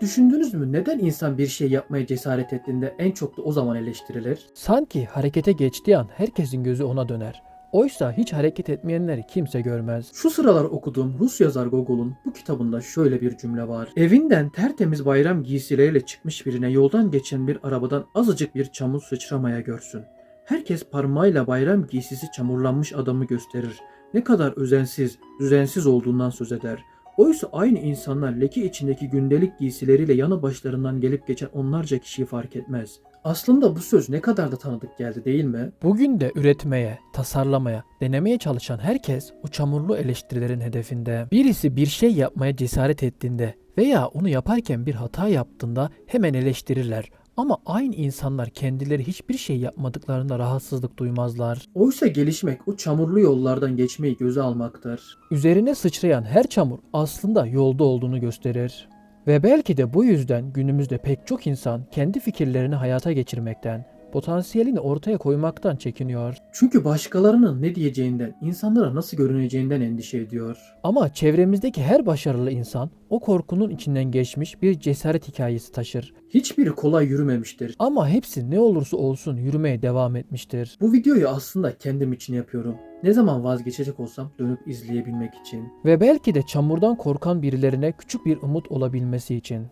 Hiç düşündünüz mü neden insan bir şey yapmaya cesaret ettiğinde en çok da o zaman eleştirilir? Sanki harekete geçtiği an herkesin gözü ona döner. Oysa hiç hareket etmeyenleri kimse görmez. Şu sıralar okuduğum Rus yazar Gogol'un bu kitabında şöyle bir cümle var. Evinden tertemiz bayram giysileriyle çıkmış birine yoldan geçen bir arabadan azıcık bir çamur sıçramaya görsün. Herkes parmağıyla bayram giysisi çamurlanmış adamı gösterir. Ne kadar özensiz, düzensiz olduğundan söz eder. Oysa aynı insanlar leke içindeki gündelik giysileriyle yanı başlarından gelip geçen onlarca kişiyi fark etmez. Aslında bu söz ne kadar da tanıdık geldi değil mi? Bugün de üretmeye, tasarlamaya, denemeye çalışan herkes o çamurlu eleştirilerin hedefinde. Birisi bir şey yapmaya cesaret ettiğinde veya onu yaparken bir hata yaptığında hemen eleştirirler. Ama aynı insanlar kendileri hiçbir şey yapmadıklarında rahatsızlık duymazlar. Oysa gelişmek o çamurlu yollardan geçmeyi göze almaktır. Üzerine sıçrayan her çamur aslında yolda olduğunu gösterir. Ve belki de bu yüzden günümüzde pek çok insan kendi fikirlerini hayata geçirmekten, potansiyelini ortaya koymaktan çekiniyor. Çünkü başkalarının ne diyeceğinden, insanlara nasıl görüneceğinden endişe ediyor. Ama çevremizdeki her başarılı insan o korkunun içinden geçmiş bir cesaret hikayesi taşır. Hiçbiri kolay yürümemiştir. Ama hepsi ne olursa olsun yürümeye devam etmiştir. Bu videoyu aslında kendim için yapıyorum. Ne zaman vazgeçecek olsam dönüp izleyebilmek için. Ve belki de çamurdan korkan birilerine küçük bir umut olabilmesi için.